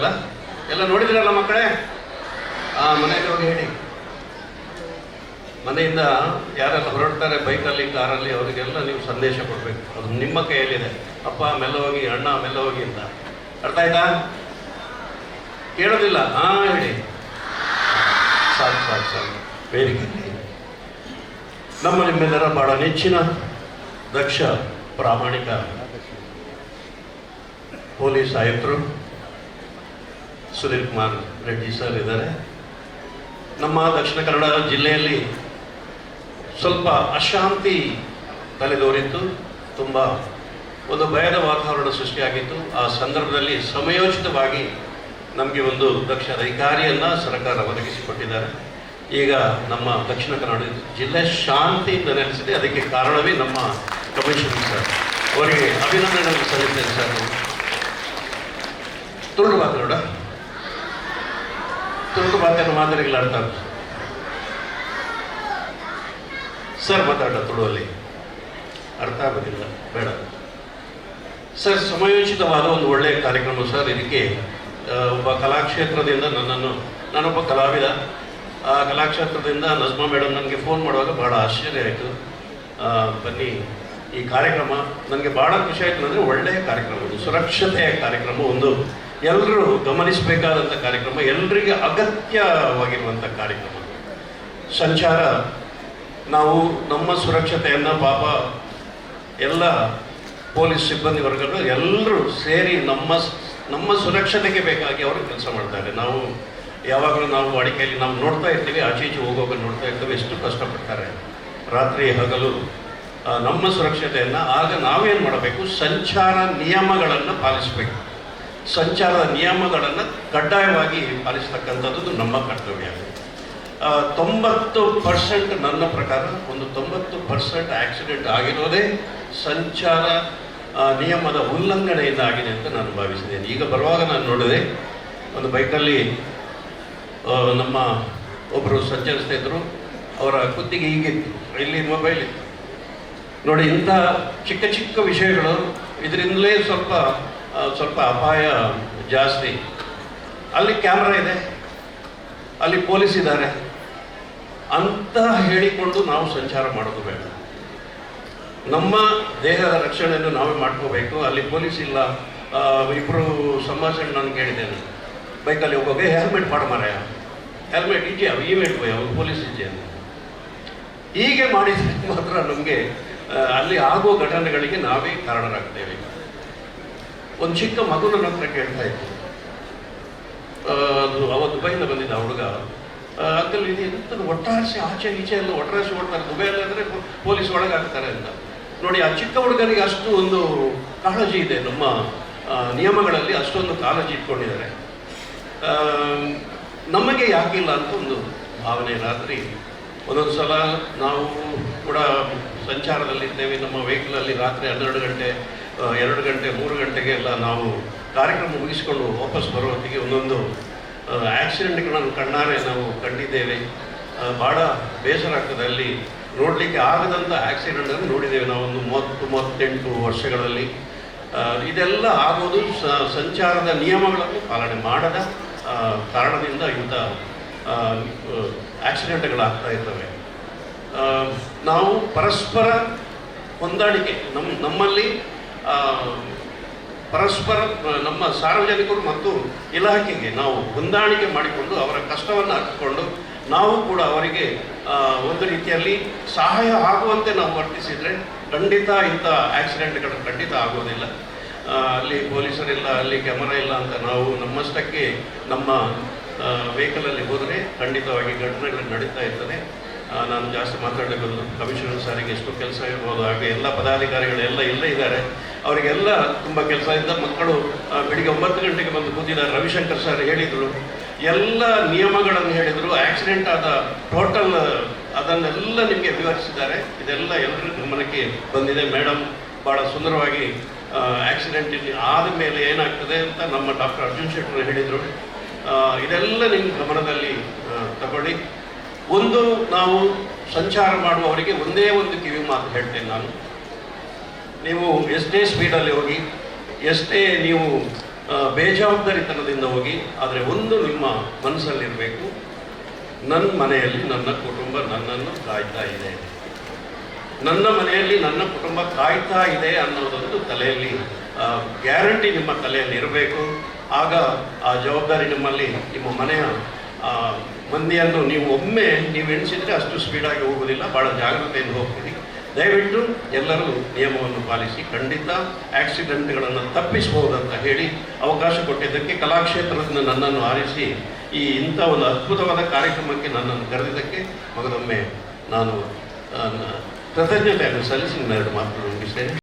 ನೋಡಿದ್ರಲ್ಲ ಎಲ್ಲ ನೋಡಿದ್ರಲ್ಲ ಮಕ್ಕಳೇ? ಆ ಮನೆಗೆ ಹೋಗಿ ಹೇಳಿ. ಮನೆಯಿಂದ ಯಾರೆಲ್ಲ ಹೊರಡ್ತಾರೆ, ಬೈಕಲ್ಲಿ, ಕಾರಲ್ಲಿ, ಅವರಿಗೆಲ್ಲ ನೀವು ಸಂದೇಶ ಕೊಡಬೇಕು. ಅದು ನಿಮ್ಮ ಕೈಯಲ್ಲಿದೆ. ಅಪ್ಪ ಮೆಲ್ಲ ಹೋಗಿ ಅಣ್ಣ ಹೋಗಿ ಅಂತ. ಅರ್ಥ ಆಯ್ತಾ? ಕೇಳೋದಿಲ್ಲ. ಹಾ ಹೇಳಿ. ಸಾಕು ಸಾಕು ಸಾಕು. ನಮ್ಮ ನಿಮ್ಮೆಲ್ಲರ ಬಹಳ ನೆಚ್ಚಿನ ದಕ್ಷ ಪ್ರಾಮಾಣಿಕ ಪೊಲೀಸ್ ಆಯುಕ್ತರು. ಸುನೀಲ್ ಕುಮಾರ್ ರೆಡ್ಡಿ ಸರ್ ಇದ್ದಾರೆ. ನಮ್ಮ ದಕ್ಷಿಣ ಕನ್ನಡ ಜಿಲ್ಲೆಯಲ್ಲಿ ಸ್ವಲ್ಪ ಅಶಾಂತಿ ತಲೆದೋರಿತ್ತು ತುಂಬ ಒಂದು ಭಯದ ವಾತಾವರಣ ಸೃಷ್ಟಿಯಾಗಿತ್ತು. ಆ ಸಂದರ್ಭದಲ್ಲಿ ಸಮಯೋಚಿತವಾಗಿ ನಮಗೆ ಒಂದು ದಕ್ಷ ಅಧಿಕಾರಿಯನ್ನು ಸರ್ಕಾರ ಒದಗಿಸಿಕೊಟ್ಟಿದ್ದಾರೆ. ಈಗ ನಮ್ಮ ದಕ್ಷಿಣ ಕನ್ನಡ ಜಿಲ್ಲೆ ಶಾಂತಿಯಿಂದ ನೆಲೆಸಿದೆ. ಅದಕ್ಕೆ ಕಾರಣವೇ ನಮ್ಮ ಕಮಿಷನ್ ಸರ್. ಅವರಿಗೆ ಅಭಿನಂದನೆಗಳನ್ನು ಸಲ್ಲಿಸ್ತೇನೆ ಸರ್. ತುಳು ಮಾತಾಡೋಣ. ತುಳು ಮಾತನ್ನು ಮಾದರಿಗಳ ಅರ್ಥ ಆಗುತ್ತೆ ಸರ್ ಮಾತಾಡ ತುಳುವಲ್ಲಿ. ಅರ್ಥ ಆಗೋದಿಲ್ಲ, ಬೇಡ. ಸರ್, ಸಮಯೋಚಿತವಾದ ಒಂದು ಒಳ್ಳೆಯ ಕಾರ್ಯಕ್ರಮ ಸರ್, ಇದಕ್ಕೆ ಒಬ್ಬ ಕಲಾಕ್ಷೇತ್ರದಿಂದ ನನ್ನನ್ನು, ನಾನೊಬ್ಬ ಕಲಾವಿದ. ಆ ಕಲಾಕ್ಷೇತ್ರದಿಂದ ನಜ್ಮಾ ಮೇಡಮ್ ನನಗೆ ಫೋನ್ ಮಾಡುವಾಗ ಭಾಳ ಆಶ್ಚರ್ಯ ಆಯಿತು. ಬನ್ನಿ, ಈ ಕಾರ್ಯಕ್ರಮ ನನಗೆ ಭಾಳ ಖುಷಿ ಆಯಿತು. ಅಂದರೆ ಒಳ್ಳೆಯ ಕಾರ್ಯಕ್ರಮ ಇದು ಸುರಕ್ಷತೆಯ ಕಾರ್ಯಕ್ರಮ, ಒಂದು ಎಲ್ಲರೂ ಗಮನಿಸಬೇಕಾದಂಥ ಕಾರ್ಯಕ್ರಮ ಎಲ್ಲರಿಗೆ ಅಗತ್ಯವಾಗಿರುವಂಥ ಕಾರ್ಯಕ್ರಮ. ಸಂಚಾರ, ನಾವು ನಮ್ಮ ಸುರಕ್ಷತೆಯನ್ನು ಪಾಪ ಎಲ್ಲ ಪೊಲೀಸ್ ಸಿಬ್ಬಂದಿ ವರ್ಗಗಳು ಎಲ್ಲರೂ ಸೇರಿ ನಮ್ಮ ನಮ್ಮ ಸುರಕ್ಷತೆಗೆ ಬೇಕಾಗಿ ಅವರು ಕೆಲಸ ಮಾಡ್ತಾರೆ. ನಾವು ಯಾವಾಗಲೂ ನಾವು ಅಡಿಕೆಯಲ್ಲಿ ನಾವು ನೋಡ್ತಾ ಇರ್ತೀವಿ ಆಚೆ ಈಚೆ ಹೋಗೋಕೆ ನೋಡ್ತಾ ಇರ್ತೀವಿ, ಎಷ್ಟು ಕಷ್ಟಪಡ್ತಾರೆ. ರಾತ್ರಿ ಹಗಲು ನಮ್ಮ ಸುರಕ್ಷತೆಯನ್ನು ಆಗ ನಾವೇನು ಮಾಡಬೇಕು? ಸಂಚಾರ ನಿಯಮಗಳನ್ನು ಪಾಲಿಸಬೇಕು. ಸಂಚಾರದ ನಿಯಮಗಳನ್ನು ಕಡ್ಡಾಯವಾಗಿ ಪಾಲಿಸ್ತಕ್ಕಂಥದ್ದು ನಮ್ಮ ಕರ್ತವ್ಯ. ತೊಂಬತ್ತು ಪರ್ಸೆಂಟ್ ನನ್ನ ಪ್ರಕಾರ ಒಂದು ತೊಂಬತ್ತು ಪರ್ಸೆಂಟ್ ಆಕ್ಸಿಡೆಂಟ್ ಆಗಿರೋದೇ ಸಂಚಾರ ನಿಯಮದ ಉಲ್ಲಂಘನೆಯಿಂದ ಆಗಿದೆ ಅಂತ ನಾನು ಭಾವಿಸಿದ್ದೇನೆ. ಈಗ ಬರುವಾಗ ನಾನು ನೋಡಿದೆ, ಒಂದು ಬೈಕಲ್ಲಿ ನಮ್ಮ ಒಬ್ಬರು ಸಂಚರಿಸ್ತಾ ಇದ್ದರು ಅವರ ಕುತ್ತಿಗೆ ಹೀಗಿತ್ತು ಇಲ್ಲಿ ಮೊಬೈಲ್ ಇತ್ತು. ನೋಡಿ, ಇಂಥ ಚಿಕ್ಕ ಚಿಕ್ಕ ವಿಷಯಗಳು ಇದರಿಂದಲೇ ಸ್ವಲ್ಪ ಸ್ವಲ್ಪ ಅಪಾಯ ಜಾಸ್ತಿ. ಅಲ್ಲಿ ಕ್ಯಾಮ್ರಾ ಇದೆ. ಅಲ್ಲಿ ಪೊಲೀಸ್ ಇದ್ದಾರೆ. ಅಂತ ಹೇಳಿಕೊಂಡು ನಾವು ಸಂಚಾರ ಮಾಡೋದು ಬೇಡ. ನಮ್ಮ ದೇಹದ ರಕ್ಷಣೆಯನ್ನು ನಾವೇ ಮಾಡ್ಕೋಬೇಕು. ಅಲ್ಲಿ ಪೊಲೀಸ್ ಇಲ್ಲ. ಇಬ್ಬರು ಸಂಭಾಷಣೆ ನಾನು ಕೇಳಿದ್ದೇನೆ. ಬೈಕಲ್ಲಿ ಹೋಗುವಾಗ ಹೆಲ್ಮೆಟ್ ಮಾಡ ಮಾರಾಯ. ಹೆಲ್ಮೆಟ್ ಇದೆಯಾ? ಇವೆಂಟ್ ಅವ್ರು ಪೊಲೀಸ್ ಇದೆಯಾ? ಹೀಗೆ ಮಾಡಿದರೆ ಮಾತ್ರ ನಮಗೆ ಅಲ್ಲಿ ಆಗುವ ಘಟನೆಗಳಿಗೆ ನಾವೇ ಕಾರಣರಾಗ್ತೇವೆ. ಒಂದು ಚಿಕ್ಕ ಮಗು ನನ್ನ ಹತ್ರ ಕೇಳ್ತಾ ಇತ್ತು ಅದು ಅವ ದುಬೈಯಿಂದ ಬಂದಿದ್ದ ಹುಡುಗ. ಅಂಕಲ್, ಇದು ಎಂತ ಒಟ್ಟಾರಿಸಿ ಆಚೆ ಈಚೆ ಎಲ್ಲ ಒಟ್ಟಾರಿಸಿ ಓಡ್ತಾರೆ ದುಬೈಯಲ್ಲಿ ಅಂದರೆ ಪೊಲೀಸ್ ಒಳಗಾಗ್ತಾರೆ ಅಂತ. ನೋಡಿ, ಆ ಚಿಕ್ಕ ಹುಡುಗನಿಗೆ ಅಷ್ಟು ಒಂದು ಕಾಳಜಿ ಇದೆ. ನಮ್ಮ ನಿಯಮಗಳಲ್ಲಿ ಅಷ್ಟೊಂದು ಕಾಳಜಿ ಇಟ್ಕೊಂಡಿದ್ದಾರೆ. ನಮಗೆ ಯಾಕಿಲ್ಲ ಅಂತ ಒಂದು ಭಾವನೆ ರಾತ್ರಿ. ಒಂದೊಂದು ಸಲ ನಾವು ಕೂಡ ಸಂಚಾರದಲ್ಲಿ ಇದ್ದೇವೆ ನಮ್ಮ ವೆಹಿಕಲಲ್ಲಿ ರಾತ್ರಿ ಹನ್ನೆರಡು ಗಂಟೆ ಎರಡು ಗಂಟೆ, ಮೂರು ಗಂಟೆಗೆ ಎಲ್ಲ ನಾವು ಕಾರ್ಯಕ್ರಮ ಮುಗಿಸಿಕೊಂಡು ವಾಪಸ್ ಬರೋ ಹೊತ್ತಿಗೆ ಒಂದೊಂದು ಆಕ್ಸಿಡೆಂಟ್ಗಳನ್ನು ಕಣ್ಣಾರೆ ನಾವು ಕಂಡಿದ್ದೇವೆ. ಭಾಳ ಬೇಸರ ಆಗ್ತದೆ ಅಲ್ಲಿ. ನೋಡಲಿಕ್ಕೆ ಆಗದಂಥ ಆಕ್ಸಿಡೆಂಟನ್ನು ನೋಡಿದ್ದೇವೆ ನಾವು ಒಂದು ಮೂವತ್ತು, ಮೂವತ್ತೆಂಟು ವರ್ಷಗಳಲ್ಲಿ. ಇದೆಲ್ಲ ಆಗೋದು ಸಂಚಾರದ ನಿಯಮಗಳನ್ನು ಪಾಲನೆ ಮಾಡದ ಕಾರಣದಿಂದ ಇಂಥ ಆಕ್ಸಿಡೆಂಟ್ಗಳಾಗ್ತಾ ಇರ್ತವೆ. ನಾವು ಪರಸ್ಪರ ಹೊಂದಾಣಿಕೆ ನಮ್ಮ ನಮ್ಮಲ್ಲಿ ಪರಸ್ಪರ ನಮ್ಮ ಸಾರ್ವಜನಿಕರು ಮತ್ತು ಇಲಾಖೆಗೆ ನಾವು ಹೊಂದಾಣಿಕೆ ಮಾಡಿಕೊಂಡು ಅವರ ಕಷ್ಟವನ್ನು ಹಾಕಿಕೊಂಡು ನಾವು ಕೂಡ ಅವರಿಗೆ ಒಂದು ರೀತಿಯಲ್ಲಿ ಸಹಾಯ ಆಗುವಂತೆ ನಾವು ವರ್ತಿಸಿದರೆ ಖಂಡಿತ ಇಂಥ ಆಕ್ಸಿಡೆಂಟ್ಗಳು ಖಂಡಿತ ಆಗೋದಿಲ್ಲ. ಅಲ್ಲಿ ಪೊಲೀಸರಿಲ್ಲ, ಅಲ್ಲಿ ಕ್ಯಾಮರಾ ಇಲ್ಲ ಅಂತ ನಾವು ನಮ್ಮಷ್ಟಕ್ಕೆ ನಮ್ಮ ವೆಹಿಕಲಲ್ಲಿ ಹೋದರೆ ಖಂಡಿತವಾಗಿ ಘಟನೆಗಳು ನಡೀತಾ ಇರ್ತದೆ. ನಾನು ಜಾಸ್ತಿ ಮಾತಾಡಬೇಕು ಕಮಿಷನರ್ ಸಾರಿಗೆ ಎಷ್ಟು ಕೆಲಸ ಇರ್ಬೋದು, ಹಾಗೆ ಎಲ್ಲ ಪದಾಧಿಕಾರಿಗಳು ಎಲ್ಲ ಇಲ್ಲೇ ಇದ್ದಾರೆ. ಅವರಿಗೆಲ್ಲ ತುಂಬ ಕೆಲಸ ಇದ್ದ ಮಕ್ಕಳು ಬೆಳಿಗ್ಗೆ ಒಂಬತ್ತು ಗಂಟೆಗೆ ಬಂದು ಕೂತಿದ ರವಿಶಂಕರ್ ಸರ್ ಹೇಳಿದರು, ಎಲ್ಲ ನಿಯಮಗಳನ್ನು ಹೇಳಿದರು. ಆಕ್ಸಿಡೆಂಟ್ ಆದ ಟೋಟಲ್, ಅದನ್ನೆಲ್ಲ ನಿಮಗೆ ವಿವರಿಸಿದ್ದಾರೆ. ಇದೆಲ್ಲ ಎಲ್ಲರ ಗಮನಕ್ಕೆ ಬಂದಿದೆ. ಮೇಡಮ್ ಭಾಳ ಸುಂದರವಾಗಿ ಆಕ್ಸಿಡೆಂಟ್ ಇಲ್ಲಿ ಆದ ಮೇಲೆ ಏನಾಗ್ತದೆ ಅಂತ ನಮ್ಮ ಡಾಕ್ಟರ್ ಅರ್ಜುನ್ ಶೆಟ್ಟರು ಹೇಳಿದರು. ಇದೆಲ್ಲ ನಿಮ್ಮ ಗಮನದಲ್ಲಿ ತಗೊಳ್ಳಿ. ಒಂದು, ನಾವು ಸಂಚಾರ ಮಾಡುವವರಿಗೆ ಒಂದೇ ಒಂದು ಕಿವಿ ಮಾತು ಹೇಳ್ತೇನೆ ನಾನು. ನೀವು ಎಷ್ಟೇ ಸ್ಪೀಡಲ್ಲಿ ಹೋಗಿ, ಎಷ್ಟೇ ನೀವು ಬೇಜವಾಬ್ದಾರಿತನದಿಂದ ಹೋಗಿ, ಆದರೆ ಒಂದು ನಿಮ್ಮ ಮನಸ್ಸಲ್ಲಿರಬೇಕು ನನ್ನ ಮನೆಯಲ್ಲಿ ನನ್ನ ಕುಟುಂಬ ನನ್ನನ್ನು ಕಾಯ್ತಾ ಇದೆ. ನನ್ನ ಮನೆಯಲ್ಲಿ ನನ್ನ ಕುಟುಂಬ ಕಾಯ್ತಾ ಇದೆ ಅನ್ನೋದೊಂದು ತಲೆಯಲ್ಲಿ ಗ್ಯಾರಂಟಿ ನಿಮ್ಮ ತಲೆಯಲ್ಲಿ ಇರಬೇಕು. ಆಗ ಆ ಜವಾಬ್ದಾರಿ ನಿಮ್ಮಲ್ಲಿ, ನಿಮ್ಮ ಮನೆಯ ಮಂದಿಯನ್ನು ನೀವು ಒಮ್ಮೆ ನೀವು ಎಣಿಸಿದರೆ ಅಷ್ಟು ಸ್ಪೀಡಾಗಿ ಹೋಗೋದಿಲ್ಲ ಭಾಳ ಜಾಗ್ರತೆಯಿಂದ ಹೋಗ್ತೀರಿ. ದಯವಿಟ್ಟು ಎಲ್ಲರೂ ನಿಯಮವನ್ನು ಪಾಲಿಸಿ ಖಂಡಿತ ಆಕ್ಸಿಡೆಂಟ್ಗಳನ್ನು ತಪ್ಪಿಸಬಹುದಂತ ಹೇಳಿ ಅವಕಾಶ ಕೊಟ್ಟಿದ್ದಕ್ಕೆ ಕಲಾಕ್ಷೇತ್ರದಿಂದ ನನ್ನನ್ನು ಆರಿಸಿ ಈ ಇಂಥ ಒಂದು ಅದ್ಭುತವಾದ ಕಾರ್ಯಕ್ರಮಕ್ಕೆ ನನ್ನನ್ನು ಕರೆದಿದ್ದಕ್ಕೆ ಮಗದೊಮ್ಮೆ ನಾನು ಕೃತಜ್ಞತೆಯನ್ನು ಸಲ್ಲಿಸಿ ಎರಡು ಮಾತುಗಳು ಮುಗಿಸ್ತೇನೆ.